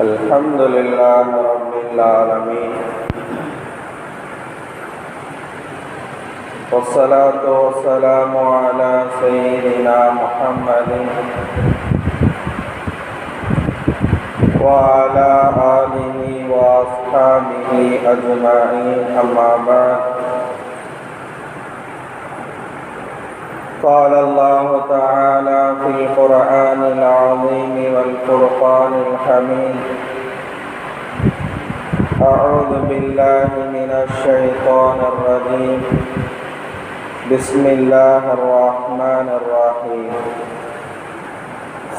الحمد لله رب العالمين. والصلاة والسلام على سيدنا محمد وعلى آله وأصحابه أجمعين. أما بعد. قال الله تعالى في القرآن العظيم والفرقان الحميد. أعوذ بالله من الشيطان الرجيم. بسم الله الرحمن الرحيم.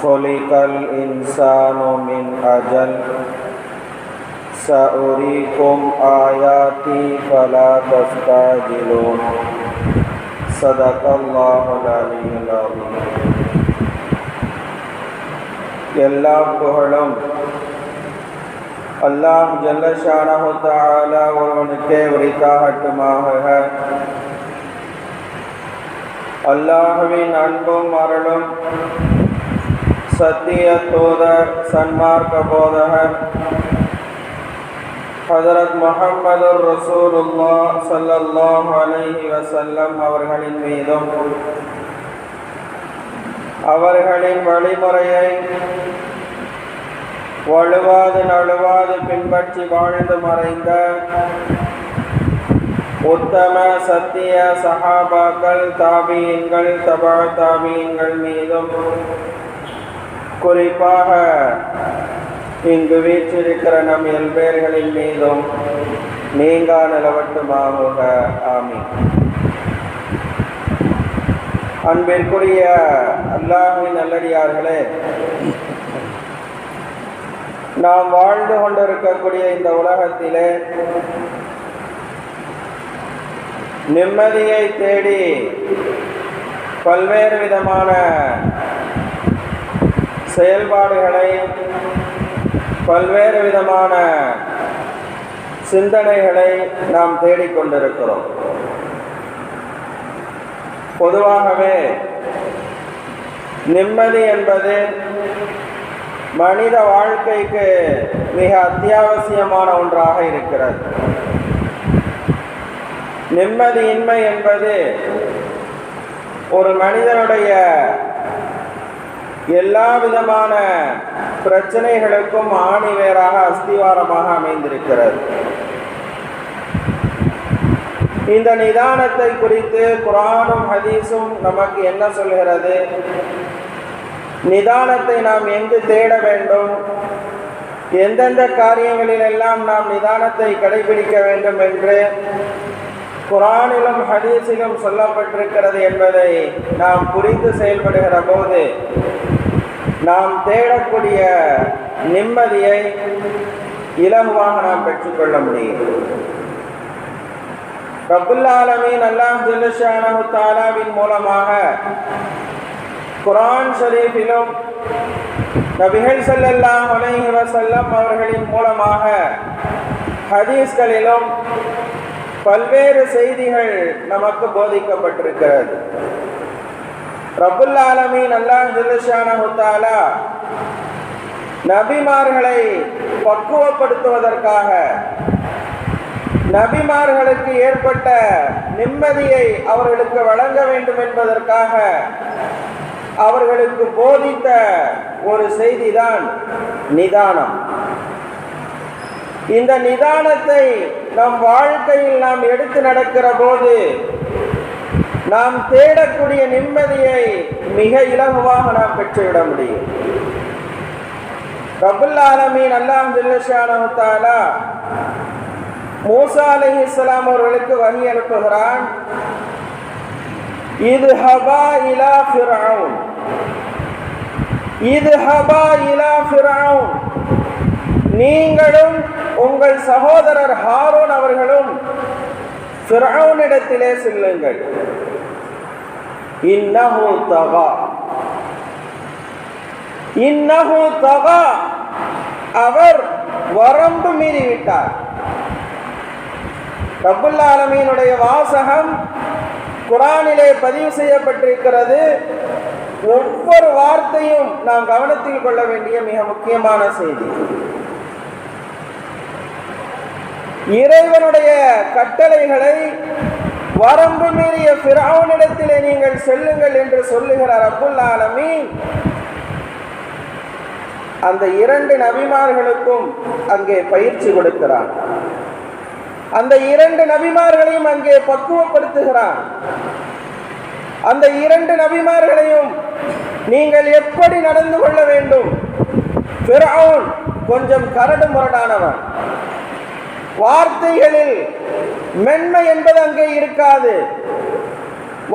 خلق الإنسان من أجل. سأريكم آياتي فلا تستعجلون. صدق الله العلي العظيم எல்லா புகழும் அல்லாஹ் ஜல்லஷானஹு தஆலா ஒருவனுக்கே உரித்தாகட்டுமாக அல்லாஹுவின் அன்பும் அருளும் சத்திய தூதர் சன்மார்க்க போதகர் ஹதரத் முகமது ரசூலுல்லா சல்லல்லாஹ் அலைஹி வசல்லம் அவர்களின் மீதும் அவர்களின் வழிமுறையை வலுவாது நழுவாது பின்பற்றி வாழ்ந்து மறைந்த உத்தம சத்திய சஹாபாக்கள் தாபியங்கள் தபா தாபியங்கள் மீதும் குறிப்பாக இங்கு வீற்றிருக்கிற நம் எல்பேர்களின் மீதும் நீங்கா நிலவட்டுமாக ஆமி அன்பிற்குரிய அல்லாஹின் நல்லடியார்களே நாம் வாழ்ந்து கொண்டிருக்கக்கூடிய இந்த உலகத்திலே நிம்மதியை தேடி பல்வேறு விதமான செயல்பாடுகளை பல்வேறு விதமான சிந்தனைகளை நாம் தேடிக்கொண்டிருக்கிறோம். பொதுவாகவே நிம்மதி என்பது மனித வாழ்க்கைக்கு மிக அத்தியாவசியமான ஒன்றாக இருக்கிறது. நிம்மதியின்மை என்பது ஒரு மனிதனுடைய எல்லா விதமான பிரச்சனைகளுக்கும் ஆணிவேராக அஸ்திவாரமாக அமைந்திருக்கிறது. இந்த நிதானத்தை குறித்து குரானும் ஹதீஸும் நமக்கு என்ன சொல்கிறது? நிதானத்தை நாம் எங்கு தேட வேண்டும்? எந்தெந்த காரியங்களிலெல்லாம் நாம் நிதானத்தை கடைபிடிக்க வேண்டும் என்று குரானிலும் ஹதீஸிலும் சொல்லப்பட்டிருக்கிறது என்பதை நாம் புரிந்து செயல்படுகிற போது நாம் தேடக்கூடிய நிம்மதியை இலகுவாக நாம் பெற்றுக்கொள்ள முடியும். ரபுல்லாலமீன் அல்லாஹ் ஜில்லஷானு தாலாவின் மூலமாக குரான் ஷரீஃபிலும் நபிகள் செல்லெல்லாம் அலைஹி செல்லம் அவர்களின் மூலமாக ஹதீஸ்களிலும் பல்வேறு செய்திகள் நமக்கு போதிக்கப்பட்டிருக்கிறது. ரபுல் ஆலமீன் அல்லாஹ் ஜில்லஷானு நபிமார்களை பக்குவப்படுத்துவதற்காக நபிமார்களுக்கு ஏற்பட்ட நிம்மதியை அவர்களுக்கு வழங்க வேண்டும் என்பதற்காக அவர்களுக்கு போதித்த ஒரு செய்திதான் நிதானம். இந்த நிதானத்தை நம் வாழ்க்கையில் நாம் எடுத்து நடக்கிற போது நாம் தேடக்கூடிய நிம்மதியை மிக இலகுவாக நாம் பெற்றுவிட முடியும். ரபுல் ஆலமீன் அல்லாம் ஜில்லஷானு மூசா அலி இஸ்லாம் அவர்களுக்கு வகி அனுப்புகிறான். இது ஹபா இலா ஃபிரவுன் இது ஹபா இலா ஃபிரவுன் நீங்களும் உங்கள் சகோதரர் ஹாரூன் அவர்களும் ஃபிரவுனிடத்திலே செல்லுங்கள். இன்னஹு தகா இன்னஹு தகா அவர் வரம்பு மீறிவிட்டார். ரபுல் ஆலமீனுடைய வாசகம் குரானிலே பதிவு செய்யப்பட்டிருக்கிறது. ஒவ்வொரு வார்த்தையும் நாம் கவனத்தில் கொள்ள வேண்டிய மிக முக்கியமான செய்தி. இறைவனுடைய கட்டளைகளை வரம்பு மீறிய பிராவனிடத்திலே நீங்கள் செல்லுங்கள் என்று சொல்லுகிறார் அப்புல் ஆலமீன். அந்த இரண்டு நபிமார்களுக்கும் அங்கே பயிற்சி கொடுக்கிறான். அந்த இரண்டு நபிமார்களையும் அங்கே பக்குவப்படுத்துகிறான். அந்த இரண்டு நபிமார்களையும் நீங்கள் எப்படி நடந்து கொள்ள வேண்டும்? கொஞ்சம் கரடு முரடானவன். வார்த்தைகளில் மென்மை என்பது அங்கே இருக்காது.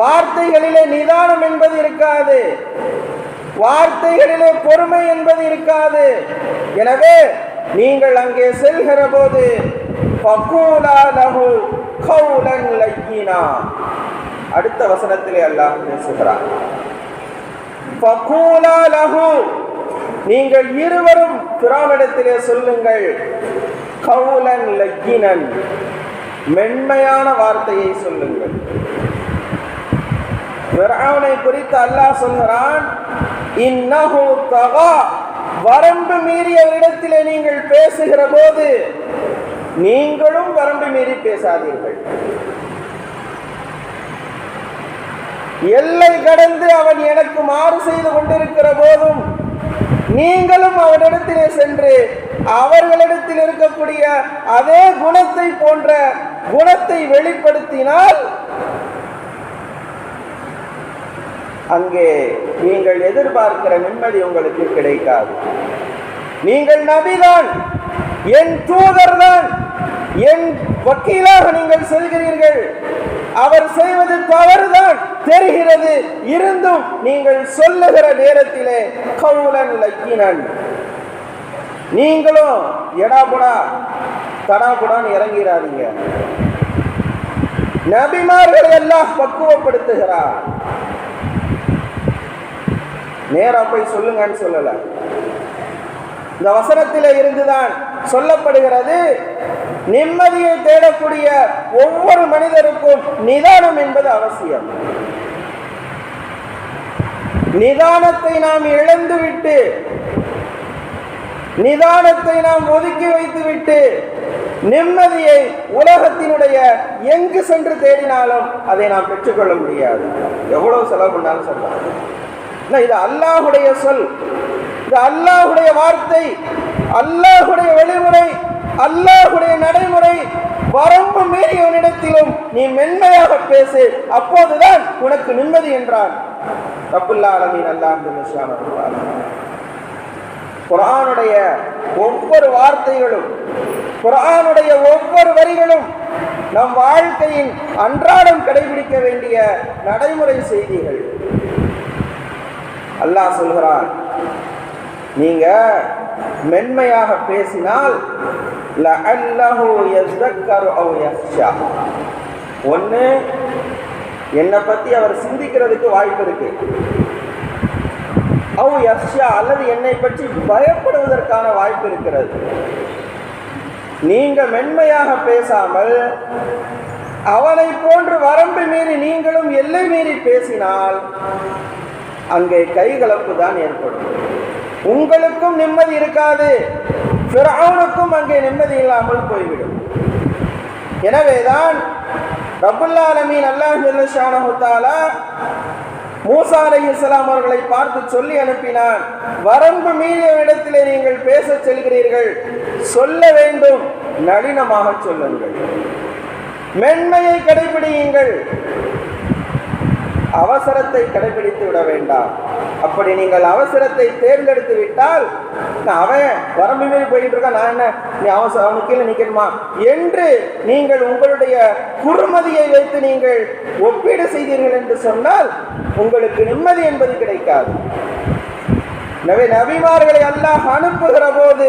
வார்த்தைகளிலே நிதானம் என்பது இருக்காது. வார்த்தைகளிலே பொறுமை என்பது இருக்காது. எனவே நீங்கள் அங்கே செல்கிற போது அடுத்த வசனத்திலே அல்லாஹ் பேசுகிறார் நீங்கள் இருவரும் பிராமிடத்திலே சொல்லுங்கள். கவுலன் லக்கினன். மென்மையான வார்த்தையை சொல்லுங்கள். பிராவனை குறித்து அல்லாஹ் சொல்கிறான் இன்னஹு தகா. வரம்பு மீறிய இடத்திலே நீங்கள் பேசுகிற போது நீங்களும் வரம்பு மீறி பேசாதீர்கள். எல்லை கடந்து அவன் எனக்கு மாறு செய்து கொண்டிருக்கிற போதும் நீங்களும் அவனிடத்திலே சென்று அவர்களிடத்தில் இருக்கக்கூடிய அதே குணத்தை போன்ற குணத்தை வெளிப்படுத்தினால் அங்கே நீங்கள் எதிர்பார்க்கிற நிம்மதி உங்களுக்கு கிடைக்காது. நீங்கள் நபிதான் என் தூதர் தான் என் வக்கீலாக நீங்கள் செல்கிறீர்கள். அவர் செய்வது தவறுதான் தெரிகிறது இருந்தும் நீங்கள் சொல்லுகிற நேரத்திலே கவுலன் லக்கினன். நீங்களும் எடாபுடா தடாபுடான்னு இறங்கிறாதீங்க நபிமார்களை எல்லாம் பக்குவப்படுத்துகிறார். நேரா போய் சொல்லுங்கன்னு சொல்லல. இந்த வசனத்தில் இருந்துதான் சொல்லப்படுகிறது நிம்மதியை தேடக்கூடிய ஒவ்வொரு மனிதருக்கும் நிதானம் என்பது அவசியம். நிதானத்தை நாம் இழந்துவிட்டு நிதானத்தை நாம் ஒதுக்கி வைத்துவிட்டு நிம்மதியை உலகத்தினுடைய எங்கு சென்று தேடினாலும் அதை நாம் பெற்றுக்கொள்ள முடியாது. எவ்வளவு செலவு பண்ணாலும் சொல்லலாம் இது அல்லாஹுடைய சொல். இது அல்லாஹுடைய வார்த்தை. அல்லாஹுடைய வழிமுறை. அல்லாஹுடைய நடைமுறை. வரம்பு மீறியவனிடத்திலும் நீ மென்மையாக பேசு. அப்போதுதான் உனக்கு நிம்மதி என்றான். அப்புல்லா அலமீன் அல்லாஹ் குரானுடைய ஒவ்வொரு வார்த்தைகளும் குரானுடைய ஒவ்வொரு வரிகளும் நம் வாழ்க்கையின் அன்றாடம் கடைபிடிக்க வேண்டிய நடைமுறை செய்திகள். அல்லாஹ் சொல்கிறான் நீங்க மென்மையாக பேசினால் ஒன்று என்னை பத்தி அவர் சிந்திக்கிறதுக்கு வாய்ப்பு இருக்கு. அவ் யஷ்யா அல்லது என்னை பற்றி பயப்படுவதற்கான வாய்ப்பு இருக்கிறது. நீங்கள் மென்மையாக பேசாமல் அவனை போன்று வரம்பு மீறி நீங்களும் எல்லை மீறி பேசினால் அங்கே கைகலப்பு தான் ஏற்படும். உங்களுக்கும் நிம்மதி இருக்காது. பிறவுனுக்கும் அங்கே நிம்மதி இல்லாமல் போய்விடும். எனவேதான் ரபுல்லா அலமீன் அல்லாஹாலா மூசா அலை இஸ்லாம் அவர்களை பார்த்து சொல்லி அனுப்பினான். வரம்பு மீறிய இடத்திலே நீங்கள் பேச செல்கிறீர்கள். சொல்ல வேண்டும். நளினமாக சொல்லுங்கள். மென்மையை கடைபிடியுங்கள் அவசரத்தை கடைபிடித்து விட வேண்டாம். அப்படி நீங்கள் அவசரத்தை தேர்ந்தெடுத்து விட்டால் அவன் வரம்பு மீறி போயிட்டு இருக்கான் நான் என்ன நீ அவசரம் அவனுக்கு கீழே நிற்கணுமா என்று நீங்கள் உங்களுடைய குறுமதியை வைத்து நீங்கள் ஒப்பீடு செய்தீர்கள் என்று சொன்னால் உங்களுக்கு நிம்மதி என்பது கிடைக்காது. எனவே நபிமார்களை அல்லாஹ் அனுப்புகிற போது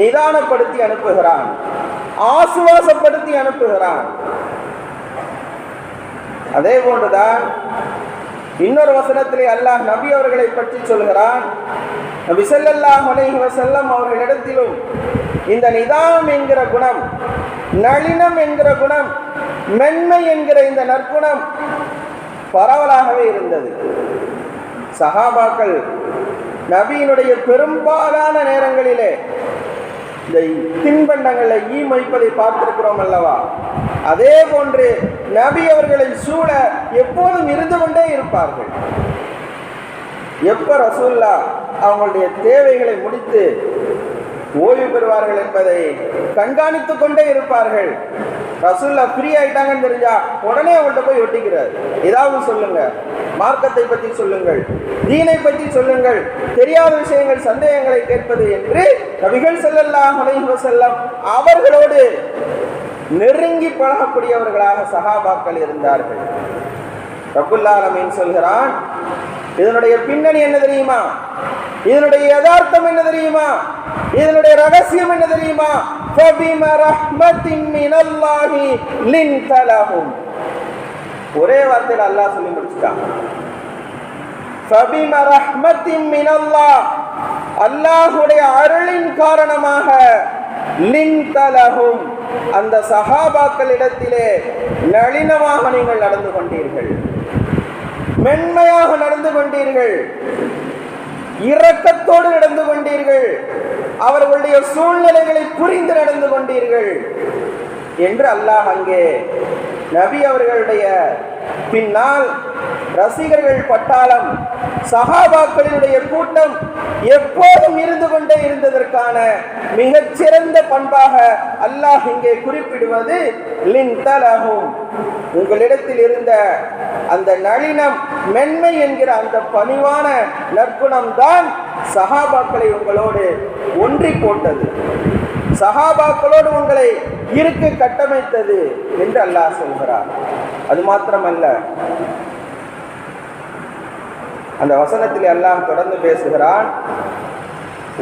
நிதானப்படுத்தி அனுப்புகிறான் ஆசுவாசப்படுத்தி அனுப்புகிறான். அதே போன்றுதான் இன்னொரு வசனத்திலே அல்லாஹ் நபி அவர்களை பற்றி சொல்கிறான். விசல்லல்லாஹ் ஸல்லல்லாஹு அவர்களிடத்திலும் இந்த நிதானம் என்கிற குணம் நளினம் என்கிற குணம் மென்மை என்கிற இந்த நற்குணம் பரவலாகவே இருந்தது. சஹாபாக்கள் நபியினுடைய பெரும்பாலான நேரங்களிலே இந்த தின்பண்டங்களை ஈ மொய்ப்பதை பார்த்திருக்கிறோம் அல்லவா? அதே போன்று நபி அவர்களை சூழ எப்போதும் இருந்து கொண்டே இருப்பார்கள். எப்ப ரசூல்லா அவங்களுடைய தேவைகளை முடித்து ஓய்வு பெறுவார்கள் என்பதை கண்காணித்துக் கொண்டே இருப்பார்கள். ரசூல்லா ஃப்ரீ ஆயிட்டாங்கன்னு தெரிஞ்சா உடனே அவங்கள்ட்ட போய் ஒட்டிக்கிறார். ஏதாவது சொல்லுங்க. மார்க்கத்தை பற்றி சொல்லுங்கள் தீனை பற்றி சொல்லுங்கள் தெரியாத விஷயங்கள் சந்தேகங்களை கேட்பது என்று நபிகள் ஸல்லல்லாஹு அலைஹி வஸல்லம் அவர்களோடு நெருங்கி பழகக்கூடியவர்களாக சஹாபாக்கள் இருந்தார்கள் ரபுல்லாலமீன் சொல்கிறான் இதனுடைய பின்னணி என்ன தெரியுமா இதனுடைய யதார்த்தம் என்ன தெரியுமா இதனுடைய ரகசியம் என்ன தெரியுமா فَبِمَ رَحْمَةٍ مِّنَ اللَّهِ لِنْتَ لَهُمْ ஒரே வார்த்தையில் அல்லாஹ் சொல்லி முடிச்சுட்டான் ஃபபிம ரஹ்மத்தின் மினல்லாஹ். அல்லாஹுடைய அருளின் காரணமாக லின்தலஹும். அந்த சகாபாக்களிடத்திலே நளினமாக நீங்கள் நடந்து கொண்டீர்கள். மென்மையாக நடந்து கொண்டீர்கள். இரக்கத்தோடு நடந்து கொண்டீர்கள். அவர்களுடைய சூழ்நிலைகளை புரிந்து நடந்து கொண்டீர்கள். என்று அல்லாஹ் அங்கே நபி அவர்களுடைய பின்னால் ரசிகர்கள் பட்டாளம் சகாபாக்களினுடைய கூட்டம் எப்போதும் இருந்து கொண்டே இருந்ததற்கான மிகச்சிறந்த பண்பாக அல்லாஹ் இங்கே குறிப்பிடுவது லின் தலகும் உங்களிடத்தில் இருந்த அந்த நளினம் மென்மை என்கிற அந்த பணிவான நற்குணம் தான் சகாபாக்களை உங்களோடு ஒன்றி போட்டது. சகாபாக்களோடு உங்களை இருக்க கட்டமைத்தது என்று அல்லாஹ் சொல்கிறார் அது மாத்திரமல்ல அந்த வசனத்தில் அல்லாஹ் தொடர்ந்து பேசுகிறான்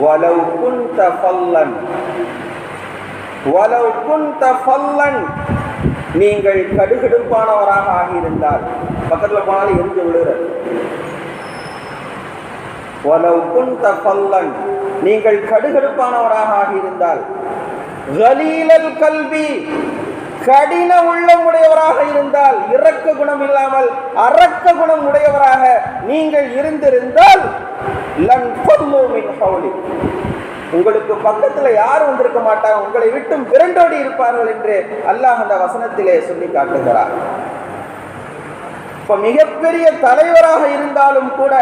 வலவ் குந்த ஃபல்லன். வலவ் குந்த ஃபல்லன். நீங்கள் கடுகடுப்பானவராக ஆகியிருந்தால் பக்கத்தில் போனாலும் எரிஞ்சு விழுகிறது வலவு குந்த ஃபல்லன். நீங்கள் கடுகடுப்பானவராக ஆகியிருந்தால் கலீலல் கல்வி கடின உள்ளம் உடையவராக இருந்தால் இறக்க குணம் இல்லாமல் அரக்க குணம் உடையவராக நீங்கள் இருந்திருந்தால் ஹவுலி. உங்களுக்கு பக்கத்துல யாரும் வந்திருக்க மாட்டாங்க உங்களை விட்டும் விரண்டோடி இருப்பார்கள் என்று அல்லாஹ் அந்த வசனத்திலே சொல்லி காட்டுகிறார். இப்ப மிகப்பெரிய தலைவராக இருந்தாலும் கூட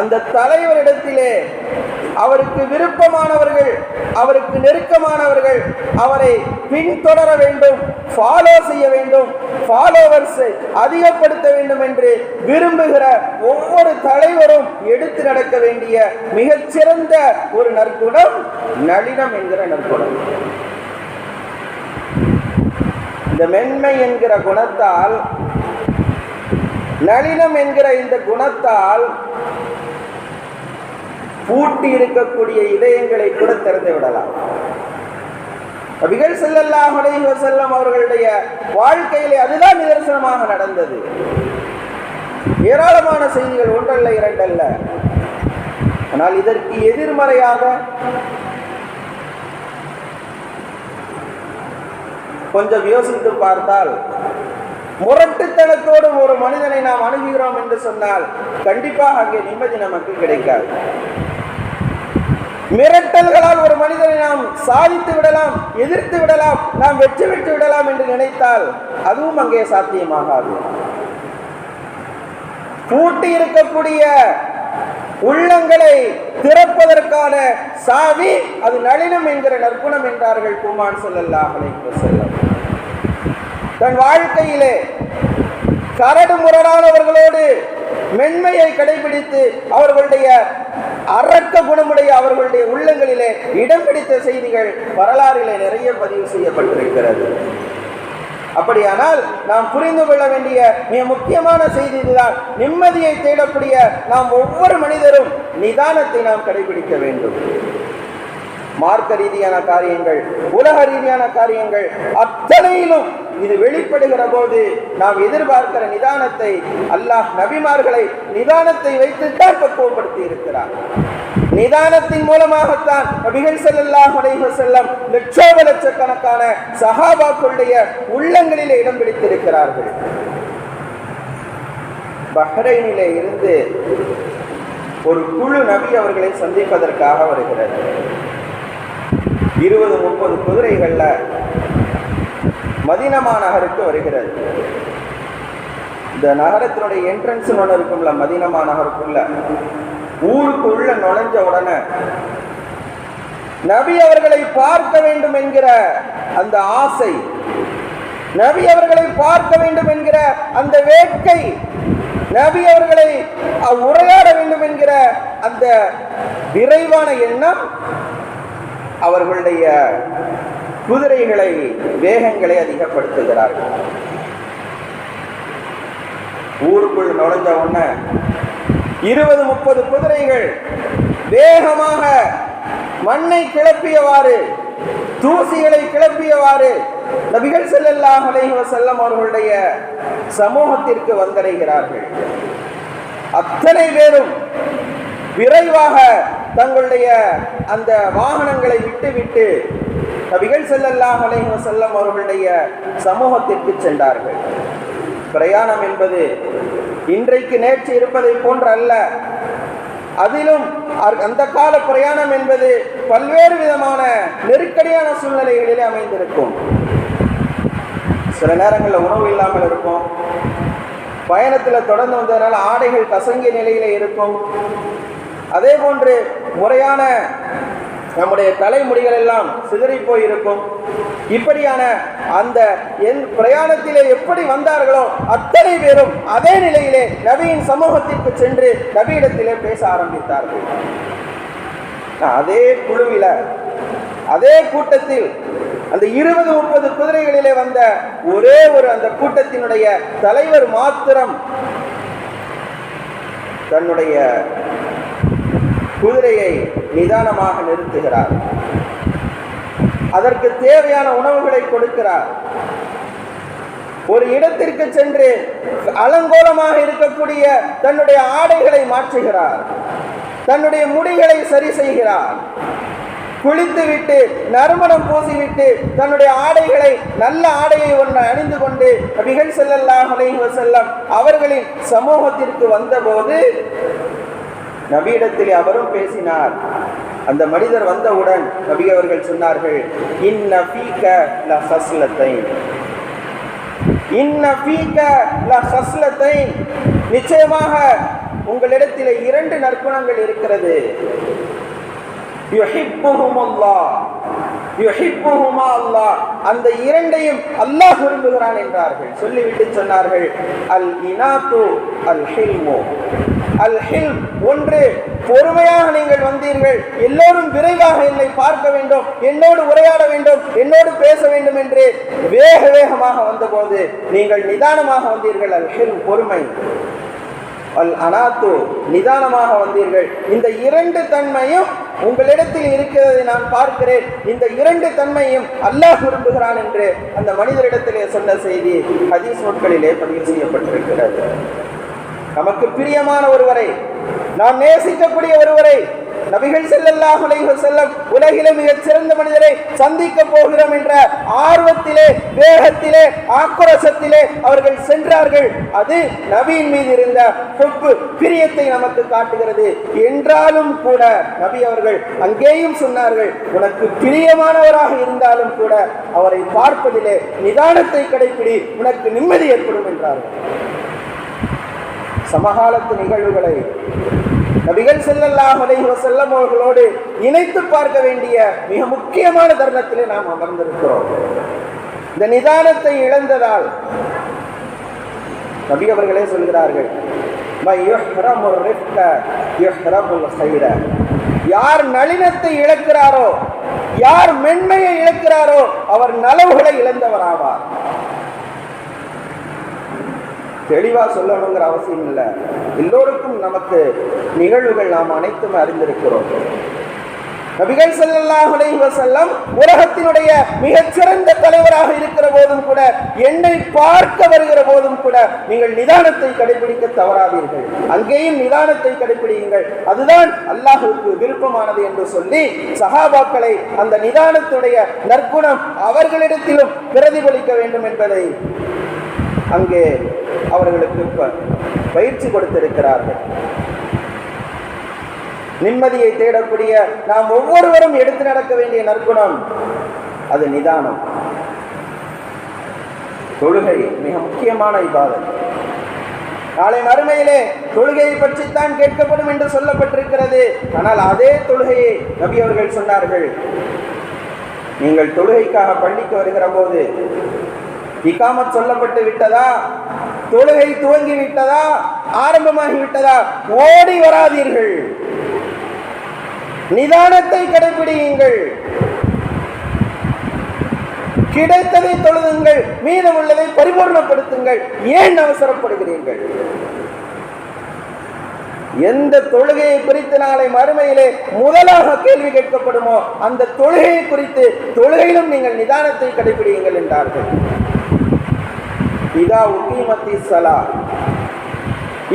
அந்த தலைவரிடத்திலே அவருக்கு விருப்பமானவர்கள் அவருக்கு நெருக்கமானவர்கள் அவரை பின்தொடர வேண்டும் ஃபாலோ செய்ய வேண்டும் ஃபாலோவர்ஸை அதிகப்படுத்த வேண்டும் என்று விரும்புகிற ஒவ்வொரு தலைவரும் எடுத்து நடக்க வேண்டிய மிகச்சிறந்த ஒரு நற்குணம் நளினம் என்கிற நற்குணம். இந்த மென்மை என்கிற குணத்தால் நளினம் என்கிற இந்த குணத்தால் பூட்டி இருக்கக்கூடிய இதயங்களை கூட திறந்து விடலாம். நபிகள் ஸல்லல்லாஹு அலைஹி அவர்களுடைய வாழ்க்கையிலே அதுதான் நிதர்சனமாக நடந்தது. ஏராளமான செய்திகள் ஒன்றல்ல இரண்டல்ல. ஆனால் இதற்கு எதிர்மறையாக கொஞ்சம் யோசித்து பார்த்தால் முரட்டுத்தனத்தோடு ஒரு மனிதனை நாம் அணுகுகிறோம் என்று சொன்னால் கண்டிப்பாக அங்கே நிம்மதி நமக்கு கிடைக்காது. மிரட்டல்களால் ஒரு மனிதனை நாம் சாதித்து விடலாம் எதிர்த்து விடலாம் நாம் வெற்றி விட்டு விடலாம் என்று நினைத்தால் அதுவும் அங்கே சாத்தியமாகாது. பூட்டி இருக்கக்கூடிய உள்ளங்களை திறப்பதற்கான சாவி அது நளினம் என்கிற நற்குணம் என்றார்கள் குமான் ஸல்லல்லாஹு அலைஹி வஸல்லம். தன் வாழ்க்கையிலே கரடு முரடானவர்களோடு மென்மையை கடைபிடித்து அவர்களுடைய அரக்க குணமுடைய அவர்களுடைய உள்ளங்களிலே இடம் பிடித்த செய்திகள் வரலாறிலே நிறைய பதிவு செய்யப்பட்டிருக்கிறது. அப்படியானால் நாம் புரிந்து கொள்ள வேண்டிய மிக முக்கியமான செய்தி இதுதான். நிம்மதியை தேடக்கூடிய நாம் ஒவ்வொரு மனிதரும் நிதானத்தை நாம் கடைபிடிக்க வேண்டும். மார்க்க ரீதியான காரியங்கள் உலக ரீதியான காரியங்கள் அத்தனையிலும் இது வெளிப்படுகிற போது நாம் எதிர்பார்க்கிற நிதானத்தை அல்லாஹ் நபிமார்களை நிதானத்தை வைத்துத்தான் பக்குவப்படுத்தி இருக்கிறார். நிதானத்தின் மூலமாகத்தான் நபிகள் ஸல்லல்லாஹு செல்லம் வஸல்லம் லட்சோப லட்சக்கணக்கான சஹாபாக்களுடைய உள்ளங்களிலே இடம் பிடித்திருக்கிறார்கள். பஹ்ரைனிலே இருந்து ஒரு குழு நபி அவர்களை சந்திப்பதற்காக வருகிறது. இருபது முப்பது குதிரைகள்ல மதினமா நகருக்கு வருகிறது. இந்த நகரத்தினுடைய என்ட்ரன்ஸ் ஒன்று இருக்கும்ல மதினமா நகருக்குள்ள. ஊருக்குள்ள நுழைஞ்ச உடனே நபி அவர்களை பார்க்க வேண்டும் என்கிற அந்த ஆசை நபி அவர்களை பார்க்க வேண்டும் என்கிற அந்த வேட்கை நபி அவர்களை உரையாட வேண்டும் என்கிற அந்த விரைவான எண்ணம் அவர்களுடைய குதிரைகளை வேகங்களை அதிகப்படுத்துகிறார்கள். ஊருக்குள் நுழைஞ்ச உடனே இருபது முப்பது குதிரைகள் வேகமாக மண்ணை கிளப்பியவாறு தூசிகளை கிளப்பியவாறு நபிகள் ஸல்லல்லாஹு அலைஹி செல்லம் அவர்களுடைய சமூகத்திற்கு வந்தடைகிறார்கள். அத்தனை பேரும் விரைவாக தங்களுடைய அந்த வாகனங்களை விட்டுவிட்டு நபிகள் ஸல்லல்லாஹு அலைஹி வஸல்லம் அவர்களுடைய சமூகத்திற்கு சென்றார்கள். பிரயாணம் என்பது இன்றைக்கு நேற்று இருப்பதை போன்று அல்ல. அதிலும் அந்த கால பிரயாணம் என்பது பல்வேறு விதமான நெருக்கடியான சூழ்நிலைகளிலே அமைந்திருக்கும். சில நேரங்களில் உணவு இல்லாமல் இருக்கும் பயணத்தில் தொடர்ந்து வந்ததுனால ஆடைகள் கசங்கிய நிலையில இருக்கும். அதே போன்று முறையான நம்முடைய தலைமுடிகள் எல்லாம் சிதறி போயிருக்கும். இப்படியான அந்த என் பிரயாணத்திலே எப்படி வந்தார்களோ அத்தனை பேரும் அதே நிலையிலே நபியின் சமூகத்திற்கு சென்று நபியிடத்திலே பேச ஆரம்பித்தார்கள். அதே குழுவில அதே கூட்டத்தில் அந்த இருபது முப்பது குதிரைகளிலே வந்த ஒரே ஒரு அந்த கூட்டத்தினுடைய தலைவர் மாத்திரம் தன்னுடைய குதிரையை நிதானமாக நிறுத்துகிறார். அதற்கு தேவையான உணவுகளை கொடுக்கிறார். ஒரு இடத்திற்கு சென்று அலங்கோலமாக இருக்கக்கூடிய தன்னுடைய ஆடைகளை மாற்றுகிறார். தன்னுடைய முடிகளை சரி செய்கிறார். குளித்துவிட்டு நறுமணம் பூசிவிட்டு தன்னுடைய ஆடைகளை நல்ல ஆடையை ஒன்று அணிந்து கொண்டு நபிகள் செல்லல்லாஹ் அலைஹி அவர்களின் சமூகத்திற்கு வந்தபோது நபியிடத்தில் அவரும் பேசினார். அந்த மனிதர் வந்தவுடன் நபி அவர்கள் சொன்னார்கள் இன்ன ஃபீக ல இன்ன ஃபீக ல நிச்சயமாக உங்களிடத்தில் இரண்டு நற்குணங்கள் இருக்கிறது. அல்லாஹ். அந்த இரண்டையும் அல்லாஹ் விரும்புகிறான் என்றார்கள். சொல்லிவிட்டு சொன்னார்கள் அல் இனாத்து அல் ஹில்மு. அல் ஹில் ஒன்று பொறுமையாக நீங்கள் வந்தீர்கள். எல்லோரும் விரைவாக என்னை பார்க்க வேண்டும். என்னோடு உரையாட வேண்டும். என்னோடு பேச வேண்டும் என்று வேக வேகமாக வந்தபோது நீங்கள் நிதானமாக வந்தீர்கள். அல் ஹில் பொறுமை. அல் அனாத்து நிதானமாக வந்தீர்கள். இந்த இரண்டு தன்மையும் உங்களிடத்தில் இருக்கிறதை நான் பார்க்கிறேன். இந்த இரண்டு தன்மையும் அல்லாஹ் விரும்புகிறான் என்று அந்த மனிதரிடத்திலே சொன்ன செய்தி ஹதீஸ் நூட்களிலே பதிவு செய்யப்பட்டிருக்கிறது. நமக்கு பிரியமான ஒருவரை நாம் நேசிக்கக்கூடிய ஒருவரை நபிகள் செல்லல்லா அலைஹி செல்லம் உலகிலே மிகச் சிறந்த மனிதரை சந்திக்க போகிறோம் என்ற ஆர்வத்திலே வேகத்திலே ஆக்ரோசத்திலே அவர்கள் சென்றார்கள். அது நபியின் மீது இருந்த ஹுப்பு பிரியத்தை நமக்கு காட்டுகிறது. என்றாலும் கூட நபி அவர்கள் அங்கேயும் சொன்னார்கள் உனக்கு பிரியமானவராக இருந்தாலும் கூட அவரை பார்ப்பதிலே நிதானத்தை கடைப்பிடி உனக்கு நிம்மதி ஏற்படும் என்றார்கள். சமகாலத்து நிகழ்வுகளை நபிகள் செல்லல்லாஹ் அலைஹி வசல்லம் அவர்களோடு இணைத்து பார்க்க வேண்டிய மிக முக்கியமான தருணத்திலே நாம் அமர்ந்திருக்கிறோம். இந்த நிதானத்தை இழந்ததால் நபி அவர்களே சொல்கிறார்கள் யார் நளினத்தை இழக்கிறாரோ யார் மென்மையை இழக்கிறாரோ அவர் நலவுகளை இழந்தவராவார். தெளிவா சொல்லணுங்கிற அவசியம் இல்லை. எல்லோருக்கும் நமக்கு நிகழ்வுகள் நாம் அனைத்தும் அறிந்திருக்கிறோம். நபிகள் ஸல்லல்லாஹு அலைஹி செல்லம் உலகத்தினுடைய மிகச்சிறந்த தலைவராக இருக்கிற போதும் கூட என்னை பார்க்க வருகிற போதும் கூட நீங்கள் நிதானத்தை கடைபிடிக்க தவறாதீர்கள். அங்கேயும் நிதானத்தை கடைபிடியுங்கள். அதுதான் அல்லாஹுக்கு விருப்பமானது என்று சொல்லி சஹாபாக்களை அந்த நிதானத்துடைய நற்குணம் அவர்களிடத்திலும் பிரதிபலிக்க வேண்டும் என்பதை அங்கே அவர்களுக்கு பயிற்சி கொடுத்திருக்கிறார்கள். நிம்மதியை தேடக்கூடிய நாம் ஒவ்வொருவரும் எடுத்து நடக்க வேண்டிய நற்குணம் அது நிதானம். தொழுகை மிக முக்கியமான இபாதத். நாளை மறுமையிலே தொழுகையை பற்றித்தான் கேட்கப்படும் என்று சொல்லப்பட்டிருக்கிறது. ஆனால் அதே தொழுகையை நபி அவர்கள் சொன்னார்கள். நீங்கள் தொழுகைக்காக பள்ளிக்கு வருகிற போது இக்காமத் சொல்லப்பட்டு விட்டதா? தொழுகை துவங்கி விட்டதா? ஆரம்பமாகி விட்டதா? ஓடி வராதீர்கள். நிதானத்தை கடைபிடியுங்கள் கிடைத்ததை தொழுதுங்கள் மீதமுள்ளதை பரிபூர்ணப்படுத்துங்கள். ஏன் அவசரப்படுகிறீர்கள்? எந்த தொழுகையை குறித்து நாளை மறுமையிலே முதலாக கேள்வி கேட்கப்படுமோ அந்த தொழுகையை குறித்து தொழுகையிலும் நீங்கள் நிதானத்தை கடைபிடியுங்கள் என்றார்கள். இதா உக்கீமத்தி சலா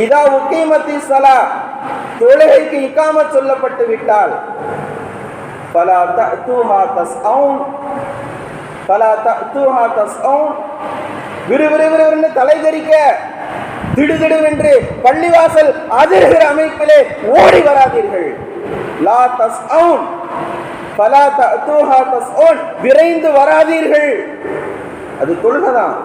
இதா உக்கீமத்தி சலா தொழுகைக்கு இக்காம சொல்லப்பட்டு விட்டால் பலா தூஹா தஸ்அவுன் பலா தூஹா தஸ் அவுன் விறு விறுவிறுன்னு தலை தெறிக்க திடுதிடுவென்று பள்ளிவாசல் அதிர்கிற அமைப்பிலே ஓடி வராதீர்கள். லா தஸ் அவுன் பலா தூஹா தஸ்அவுன். விரைந்து வராதீர்கள். அது தொழுகதான்.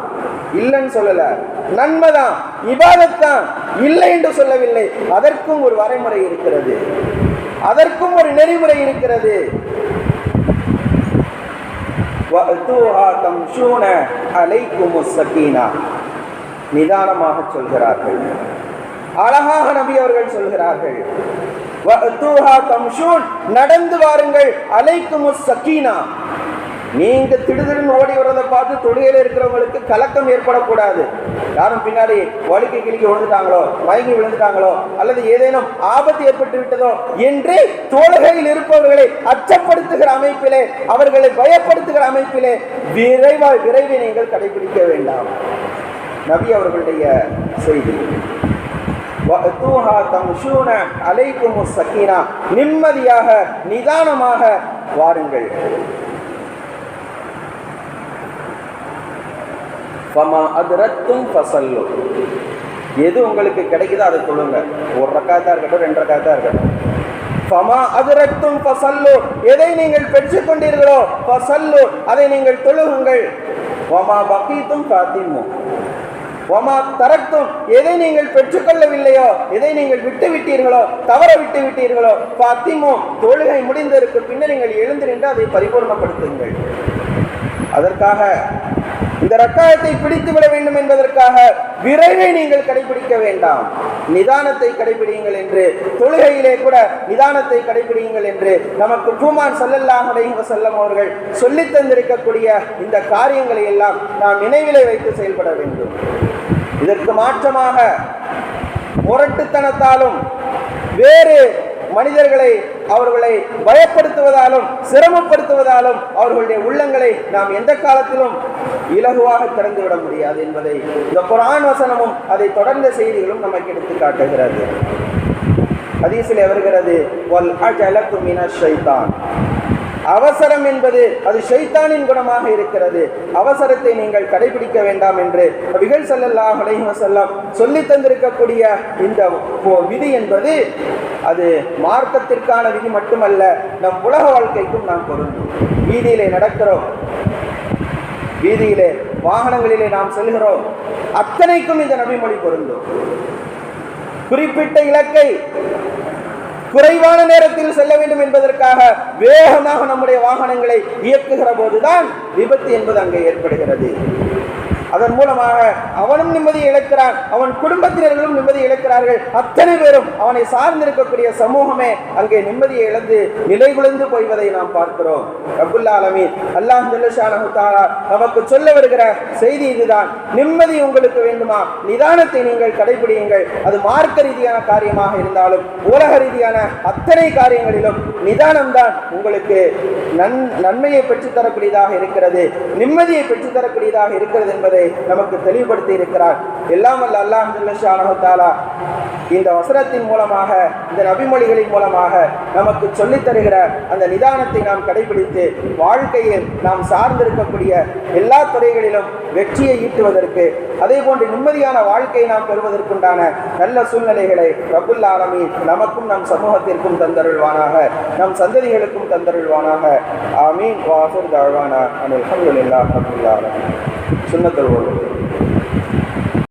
இல்லைன்னு சொல்லல. நன்மைதான். இபாதத்தான். இல்லை என்று சொல்லவில்லை. அதற்கும் ஒரு வரைமுறை இருக்கிறது. அதற்கும் ஒரு நெறிமுறை இருக்கிறது. நிதானமாக சொல்கிறார்கள். அழகாக நபி அவர்கள் சொல்கிறார்கள். நடந்து வாருங்கள். அலைக்கும் சக்கீனா நீங்க திடுதிடுன்னு ஓடி வர்றதை பார்த்து தொழுகையில் இருக்கிறவங்களுக்கு கலக்கம் ஏற்படக்கூடாது. யாரும் பின்னாடி வலிக்கு கிழிக்கி விழுந்துட்டாங்களோ மயங்கி விழுந்துட்டாங்களோ அல்லது ஏதேனும் ஆபத்து ஏற்பட்டு விட்டதோ என்று தொழுகையில் இருப்பவர்களை அச்சப்படுத்துகிற அமைப்பிலே அவர்களை பயப்படுத்துகிற அமைப்பிலே விரைவாக விரைவை நீங்கள் கடைபிடிக்க வேண்டாம். நபி அவர்களுடைய செய்தி. அலைக்கும் சக்கீனா நிம்மதியாக நிதானமாக வாருங்கள். ஃபமா அதுரத்தும் ஃபசல்லு எது உங்களுக்கு கிடைக்குதோ அதை சொல்லுங்க. ஒரு ரக்காத்தா இருக்கட்டும் ரெண்டு ரக்காத்தா இருக்கட்டும். ஃபமா அதுரத்தும் ஃபசல்லு எதை நீங்கள் பெற்றுக் கொண்டீர்களோ ஃபசல்லு அதை நீங்கள் தொழுகுங்கள். வமா பக்கீத்தும் காத்திமு வமா தரத்தும் எதை நீங்கள் பெற்றுக்கொள்ளவில்லையோ எதை நீங்கள் விட்டு விட்டீர்களோ தவற விட்டு விட்டீர்களோ பாத்திமோ தொழுகை முடிந்ததற்கு பின்னர் நீங்கள் எழுந்து நின்று அதை பரிபூர்ணப்படுத்துங்கள். அதற்காக இந்த ரக்காயத்தை பிடித்து விட வேண்டும் என்பதற்காக விரைவை நீங்கள் கடைபிடிக்க வேண்டாம். நிதானத்தை கடைபிடியுங்கள் என்று தொழுகையிலே கூட நிதானத்தை கடைபிடியுங்கள் என்று நமக்கு பூமான் சல்லல்லாஹ் அலைஹி அவர்கள் சொல்லி தந்திருக்கக்கூடிய இந்த காரியங்களை எல்லாம் நாம் நினைவிலே வைத்து செயல்பட வேண்டும். இதற்கு மாற்றமாக முரட்டுத்தனத்தாலும் வேறு மனிதர்களை அவர்களை பயப்படுத்துவதாலும் சிரமப்படுத்துவதாலும் அவர்களுடைய உள்ளங்களை நாம் எந்த காலத்திலும் இலகுவாக திறந்துவிட முடியாது என்பதை இந்த குரான் வசனமும் அதை தொடர்ந்த செய்திகளும் நமக்கு எடுத்து காட்டுகிறது. ஹதீஸில் வருகிறது அவசரம் என்பது அது ஷைத்தானின் குணமாக இருக்கிறது. அவசரத்தை நீங்கள் கடைபிடிக்க வேண்டாம் என்று நபிகள் செல்லல்லா அலைஹி வஸல்லம் சொல்லி தந்திருக்கக்கூடிய இந்த விதி என்பது அது மார்க்கத்திற்கான விதி மட்டுமல்ல நம் உலக வாழ்க்கைக்கும் நாம் பொருந்தும். வீதியிலே நடக்கிறோம். வீதியிலே வாகனங்களிலே நாம் செல்கிறோம். அத்தனைக்கும் இந்த நபிமொழி பொருந்தும். குறிப்பிட்ட இலக்கை குறைவான நேரத்தில் செல்ல வேண்டும் என்பதற்காக வேகமாக நம்முடைய வாகனங்களை இயக்குகிற போதுதான் விபத்து என்பது அங்கே ஏற்படுகிறது. அதன் மூலமாக அவனும் நிம்மதியை இழக்கிறான். அவன் குடும்பத்தினர்களும் நிம்மதியை இழக்கிறார்கள். அத்தனை பேரும் அவனை சார்ந்திருக்கக்கூடிய சமூகமே அங்கே நிம்மதியை இழந்து நிலைகுலைந்து போய்வதை நாம் பார்க்கிறோம். ரபுல்லா அலமி அல்லாஹ் ஜல்லஷானஹு நமக்கு சொல்ல வருகிற செய்தி இதுதான். நிம்மதி உங்களுக்கு வேண்டுமா? நிதானத்தை நீங்கள் கடைபிடியுங்கள். அது மார்க்க ரீதியான காரியமாக இருந்தாலும் உலக ரீதியான அத்தனை காரியங்களிலும் நிதானம்தான் உங்களுக்கு நன் நன்மையை பெற்றுத்தரக்கூடியதாக இருக்கிறது. நிம்மதியை பெற்றுத்தரக்கூடியதாக இருக்கிறது என்பதை நமக்கு தெளிவுபடுத்தி இருக்கிறார் எல்லாம் அல்ல அல்லாஹ் ஜல்லஷானஹு இந்த வசனத்தின் மூலமாக இந்த நபிமொழிகளின் மூலமாக நமக்கு சொல்லித் தருகிற அந்த நிதானத்தை நாம் கடைபிடித்து வாழ்க்கையில் நாம் சார்ந்திருக்கக்கூடிய எல்லா துறைகளிலும் வெற்றியை ஈட்டுவதற்கு அதே போன்று நிம்மதியான வாழ்க்கையை நாம் பெறுவதற்குண்டான நல்ல சூழ்நிலைகளை ரபுல் ஆலமி நமக்கும் நம் சமூகத்திற்கும் தந்தருள்வானாக. நம் சந்ததிகளுக்கும் தந்தருள்வானாக. ஆமீன். வாசர் தாழ்வானா அனில் அல்ஹம்துலில்லாஹ் ரபுல் சுண்ணத்தல் சுன்னத்துல்